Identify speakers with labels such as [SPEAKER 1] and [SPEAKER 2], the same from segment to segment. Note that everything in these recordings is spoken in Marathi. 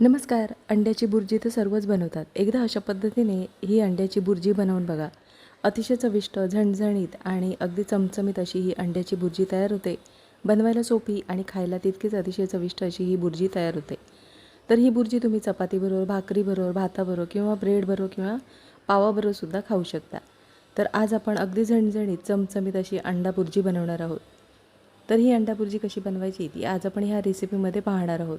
[SPEAKER 1] नमस्कार अंड्याची बुर्जी तर सर्वच बनवतात. एकदा अशा पद्धतीने ही अंड्याची बुर्जी बनवून बघा. अतिशय चविष्ट झणझणीत आणि अगदी चमचमीत अशी ही अंड्याची बुर्जी तयार होते. बनवायला सोपी आणि खायला तितकीच अतिशय चविष्ट अशी ही बुर्जी तयार होते. तर ही बुर्जी तुम्ही चपातीबरोबर भाकरीबरोबर भाताबरोबर किंवा ब्रेडबरोबर किंवा पावाबरोबर सुद्धा खाऊ शकता. तर आज आपण अगदी झणझणीत चमचमीत अशी अंडा बुर्जी बनवणार आहोत. तर ही अंडा बुर्जी कशी बनवायची ती आज आपण ह्या रेसिपीमध्ये पाहणार आहोत.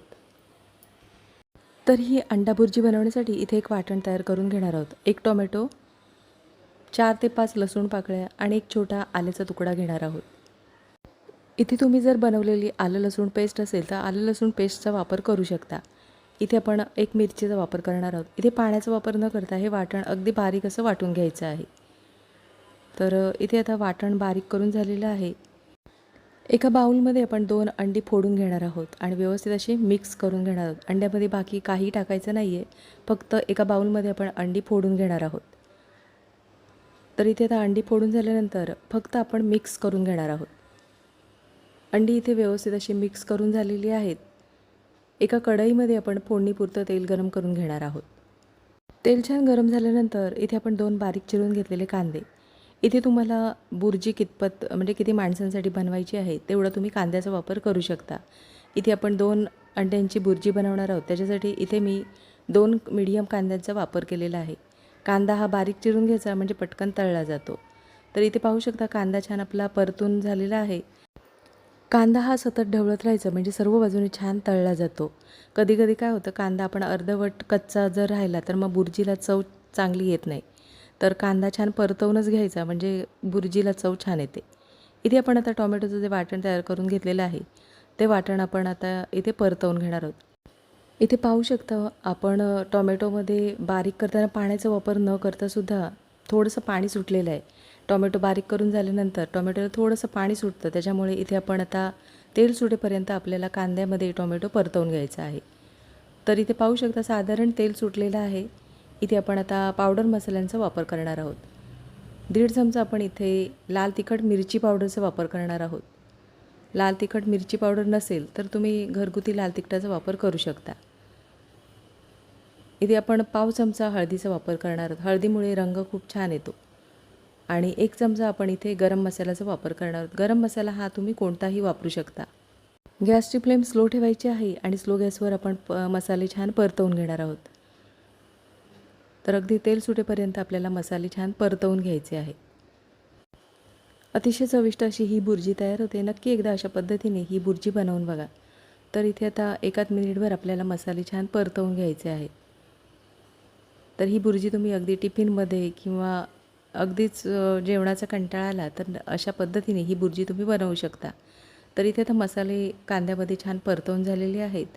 [SPEAKER 1] तर ही अंडा भुर्जी बनवण्यासाठी इथे एक वाटण तयार करून घेणार आहोत. एक टोमॅटो चार ते पाच लसूण पाकळ्या आणि एक छोटा आल्याचा तुकडा घेणार आहोत. इथे तुम्ही जर बनवलेली आलं लसूण पेस्ट असेल तर आलं लसूण पेस्टचा वापर करू शकता. इथे आपण एक मिरचीचा वापर करणार आहोत. इथे पाण्याचा वापर न करता हे वाटण अगदी बारीक असं वाटून घ्यायचं आहे. तर इथे आता वाटण बारीक करून झालेलं आहे. एका बाउलमध्ये आपण दोन अंडी फोडून घेणार आहोत आणि व्यवस्थित अशी मिक्स करून घेणार आहोत. अंड्यामध्ये बाकी काही टाकायचं नाही आहे फक्त एका बाउलमध्ये आपण अंडी फोडून घेणार आहोत. तर इथे आता अंडी फोडून झाल्यानंतर फक्त आपण मिक्स करून घेणार आहोत. अंडी इथे व्यवस्थित अशी मिक्स करून झालेली आहेत. एका कढईमध्ये आपण फोडणीपुरतं तेल गरम करून घेणार आहोत. तेल छान गरम झाल्यानंतर इथे आपण दोन बारीक चिरून घेतलेले कांदे. इथे तुम्हाला बुर्जी कितपत म्हणजे किती माणसांसाठी बनवायची आहे तेवढा तुम्ही कांद्याचा वापर करू शकता. इथे आपण दोन अंड्यांची बुर्जी बनवणार आहोत. त्याच्यासाठी इथे मी दोन मीडियम कांद्यांचा वापर केलेला आहे. कांदा हा बारीक चिरून घ्यायचा म्हणजे पटकन तळला जातो. तर इथे पाहू शकता कांदा छान आपला परतून झालेला आहे. कांदा हा सतत ढवळत राहायचा म्हणजे सर्व बाजूने छान तळला जातो. कधी कधी काय होतं कांदा आपण अर्धवट कच्चा जर राहिला तर मग बुर्जीला चव चांगली येत नाही. तर कांदा छान परतवूनच घ्यायचा म्हणजे बुर्जीला चव छान येते. इथे आपण आता टोमॅटोचं जे वाटण तयार करून घेतलेलं आहे ते वाटण आपण आता इथे परतवून घेणार आहोत. इथे पाहू शकता आपण टोमॅटोमध्ये बारीक करताना पाण्याचा वापर न करतासुद्धा थोडंसं पाणी सुटलेलं आहे. टोमॅटो बारीक करून झाल्यानंतर टोमॅटोला थोडंसं पाणी सुटतं त्याच्यामुळे इथे आपण आता तेल सुटेपर्यंत आपल्याला कांद्यामध्ये टोमॅटो परतवून घ्यायचा आहे. तर इथे पाहू शकता साधारण तेल सुटलेलं आहे. इथे आपण आता पावडर मसाल्यांचा वापर करणार आहोत. दीड चमचा आपण इथे लाल तिखट मिरची पावडरचा वापर करणार आहोत. लाल तिखट मिरची पावडर नसेल तर तुम्ही घरगुती लाल तिखटाचा वापर करू शकता. इथे आपण पाव चमचा हळदीचा वापर करणार आहोत. हळदीमुळे रंग खूप छान येतो. आणि एक चमचा आपण इथे गरम मसाल्याचा वापर करणार आहोत. गरम मसाला हा तुम्ही कोणताही वापरू शकता. गॅसची फ्लेम स्लो ठेवायची आहे आणि स्लो गॅसवर आपण प मसाले छान परतवून घेणार आहोत. तर अगदी तेल सुटेपर्यंत आपल्याला मसाले छान परतवून घ्यायचे आहे. अतिशय चविष्ट अशी ही बुर्जी तयार होते. नक्की एकदा अशा पद्धतीने ही बुर्जी बनवून बघा. तर इथे आता एकाच मिनिटभर आपल्याला मसाले छान परतवून घ्यायचे आहेत तर ही बुर्जी तुम्ही अगदी टिफिनमध्ये किंवा अगदीच जेवणाचा कंटाळा आला तर अशा पद्धतीने ही बुर्जी तुम्ही बनवू शकता. तर इथे आता मसाले कांद्यामध्ये छान परतवून झालेले आहेत.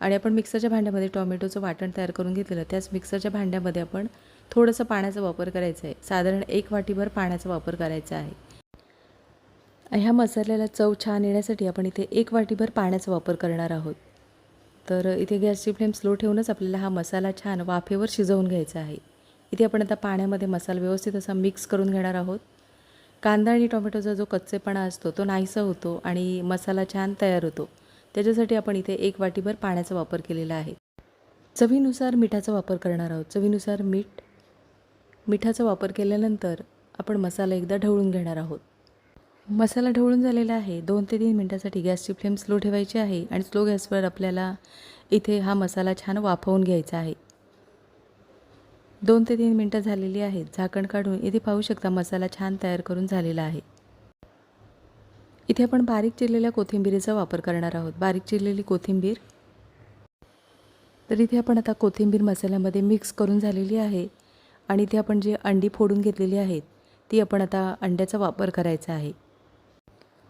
[SPEAKER 1] आणि आपण मिक्सरच्या भांड्यामध्ये टोमॅटोचं वाटण तयार करून घेतलेलं त्याच मिक्सरच्या भांड्यामध्ये आपण थोडंसं पाण्याचा वापर करायचा आहे. साधारण एक वाटीभर पाण्याचा वापर करायचा आहे. ह्या मसाल्याला चव छान येण्यासाठी आपण इथे एक वाटीभर पाण्याचा वापर करणार आहोत. तर इथे गॅसची फ्लेम स्लो ठेवूनच आपल्याला हा मसाला छान वाफेवर शिजवून घ्यायचा आहे. इथे आपण आता पाण्यामध्ये मसाला व्यवस्थित असा मिक्स करून घेणार आहोत. कांदा आणि टोमॅटोचा जो कच्चेपणा असतो तो नाहीसा होतो आणि मसाला छान तयार होतो. त्याच्यासाठी आपण इथे एक वाटीभर पाण्याचा वापर केलेला आहे. चवीनुसार मिठाचा वापर करणार आहोत. चवीनुसार मीठ मिठाचा वापर केल्यानंतर आपण मसाला एकदा ढवळून घेणार आहोत. मसाला ढवळून झालेला आहे. दोन ते तीन मिनटासाठी गॅसची फ्लेम स्लो ठेवायची आहे आणि स्लो गॅसवर आपल्याला इथे हा मसाला छान वाफवून घ्यायचा आहे. दोन ते तीन मिनटं झालेली आहेत. झाकण काढून इथे पाहू शकता मसाला छान तयार करून झालेला आहे. इथे आपण बारीक चिरलेल्या कोथिंबीरीचा वापर करणार आहोत. बारीक चिरलेली कोथिंबीर. तर इथे आपण आता कोथिंबीर मसाल्यामध्ये मिक्स करून झालेली आहे. आणि इथे आपण जी अंडी फोडून घेतलेली आहेत ती आपण आता अंड्याचा वापर करायचा आहे.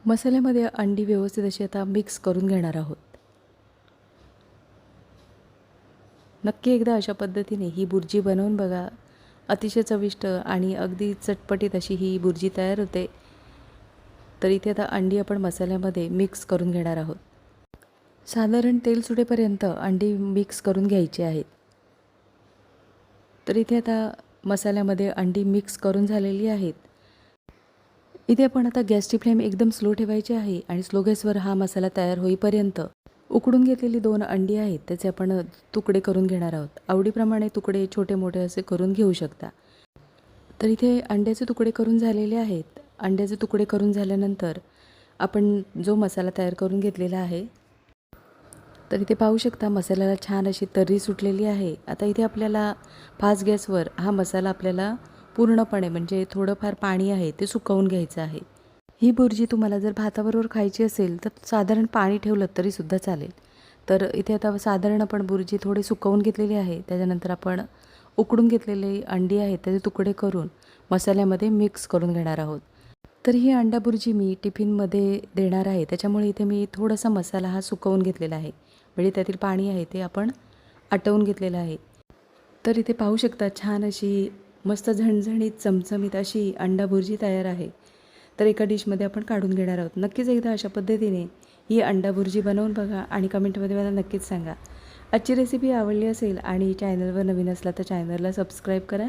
[SPEAKER 1] मसाल्यामध्ये अंडी व्यवस्थित अशी आता मिक्स करून घेणार आहोत. नक्की एकदा अशा पद्धतीने ही बुर्जी बनवून बघा. अतिशय चविष्ट आणि अगदी चटपटीत अशी ही बुर्जी तयार होते. तर इथे आता अंडी आपण मसाल्यामध्ये मिक्स करून घेणार आहोत. साधारण तेल सुटेपर्यंत अंडी मिक्स करून घ्यायची आहेत. तर इथे आता मसाल्यामध्ये अंडी मिक्स करून झालेली आहेत. इथे आपण आता गॅसची फ्लेम एकदम स्लो ठेवायची आहे आणि स्लो गॅसवर हा मसाला तयार होईपर्यंत उकडून घेतलेली दोन अंडी आहेत त्याचे आपण तुकडे करून घेणार आहोत. आवडीप्रमाणे तुकडे छोटे मोठे असे करून घेऊ शकता. तर इथे अंड्याचे तुकडे करून झालेले आहेत. अंड्याचे तुकडे करून झाल्यानंतर आपण जो मसाला तयार करून घेतलेला आहे तर इथे पाहू शकता मसाल्याला छान अशी तर्री सुटलेली आहे. आता इथे आपल्याला फास्ट गॅसवर हा मसाला आपल्याला पूर्णपणे म्हणजे थोडंफार पाणी आहे ते सुकवून घ्यायचं आहे. ही बुर्जी तुम्हाला जर भाताबरोबर खायची असेल तर साधारण पाणी ठेवलं तरीसुद्धा चालेल. तर इथे आता साधारण आपण बुर्जी थोडी सुकवून घेतलेली आहे. त्याच्यानंतर आपण उकडून घेतलेली अंडी आहेत त्याचे तुकडे करून मसाल्यामध्ये मिक्स करून घेणार आहोत. तर ही अंडा बुर्जी मी टिफिनमध्ये देणार आहे. त्याच्यामुळे इथे मी थोडासा मसाला हा सुकवून घेतलेला आहे. म्हणजे त्यातील पाणी आहे ते आपण आटवून घेतलेलं आहे. तर इथे पाहू शकता छान अशी मस्त झणझणीत चमचमीत अशी अंडा भुर्जी तयार आहे. तर एका डिशमध्ये आपण काढून घेणार आहोत. नक्कीच एकदा अशा पद्धतीने ही अंडा भुर्जी बनवून बघा आणि कमेंटमध्ये मला नक्कीच सांगा. आजची रेसिपी आवडली असेल आणि चॅनलवर नवीन असला तर चॅनलला सबस्क्राईब करा.